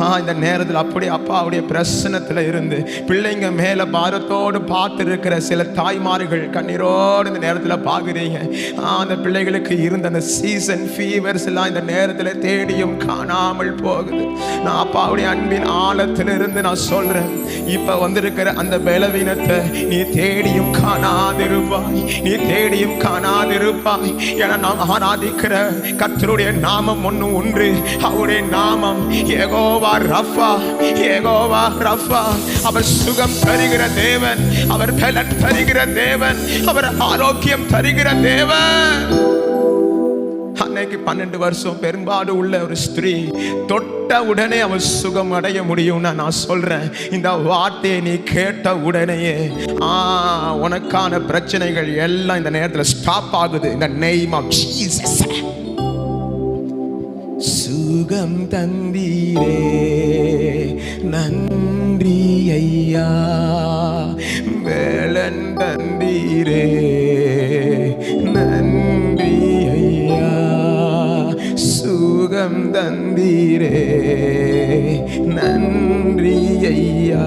ஆ இந்த நேரத்தில் அப்படி அப்பாவுடைய பிரசனத்தில் இருந்து பிள்ளைங்க மேலே பாரத்தோடு பார்த்துருக்கிற சில தாய்மார்கள் கண்ணீரோடு இந்த நேரத்தில் பார்க்குறீங்க அந்த பிள்ளைகளுக்கு இருந்த அந்த சீசன் ஃபீவர்ஸ் எல்லாம் இந்த நேரத்தில் தேடியும் காணாமல் போகுது. நான் அப்பாவுடைய அன்பின் ஆழத்தில் இருந்து நான் சொல்கிறேன் இப்போ வந்திருக்கிற அந்த பலவீனத்தை நீ தேடியும் காணாதிருப்பாய் நீ தேடியும் காணாதிருப்பாய். என நாம் ஆராதிக்கிற கர்த்தருடைய நாமம் ஒன்று ஒன்று அவருடைய நாமம் ஏகோ ரஃபா யகோவா ரஃபா. அவர் சுகம் தருகிற தேவன் அவர் பலன் தருகிற தேவன் அவர் ஆரோக்கியம் தருகிற தேவன். அன்னைக்கு பன்னெண்டு வருஷம் பெரும்பாடு உள்ள ஒரு ஸ்திரீ தொட்ட உடனே அவள் சுகம் அடைய முடியும்னு நான் சொல்றேன் இந்த வார்த்தையை நீ கேட்ட உடனேயே ஆ உனக்கான பிரச்சனைகள் எல்லாம் இந்த நேரத்தில் ஸ்டாப் ஆகுது. இந்த நெய்ம் ஆஃப் ஜீசஸ் சுகம் தந்தீரே. நன்றி ஐயா வேளன் தந்தீரே. நன்றி ஐயா சுகம் தந்தீரே. நன்றி ஐயா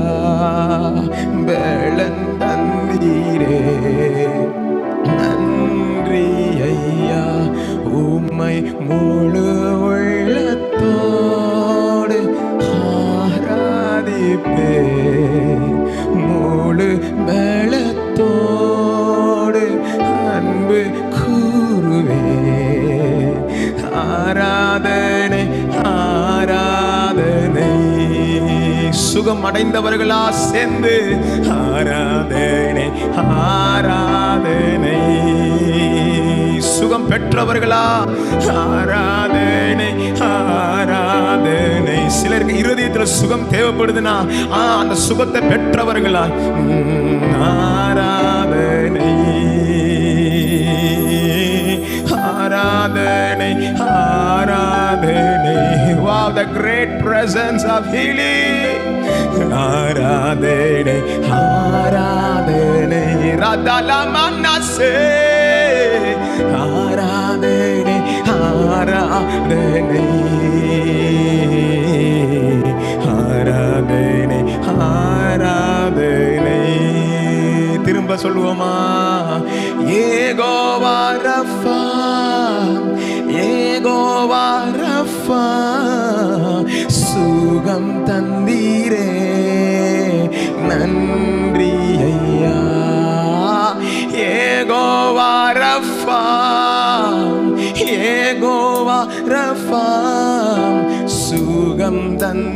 பலத்தோடு அன்பு கூறுவே. ஆராதனை ஆராதனை. சுகம் அடைந்தவர்களா சேர்ந்து ஆராதனை ஆராதனை. சுகம் பெற்றவர்களா ஆராதனை. சுகம் தேவைப்படுதுன்னா ஆ, அந்த சுகத்தை பெற்றவர்களா ஆராதனை. ஆராதனை ஆராதனை. Wow the great presence of healing. ஆராதனை ஆராதனை. ரதலமனசே ஆராதனை ஆராதனை ஆராதனை. திரும்ப சொல்லுவோமா? ஏகோவா ரஃபா ஏகோவா ரஃபா சுகம் தந்தீரே நன்றி ஐயா. ஏகோவா ரஃபா ஏகோவா ரஃபா சுகம் தந்த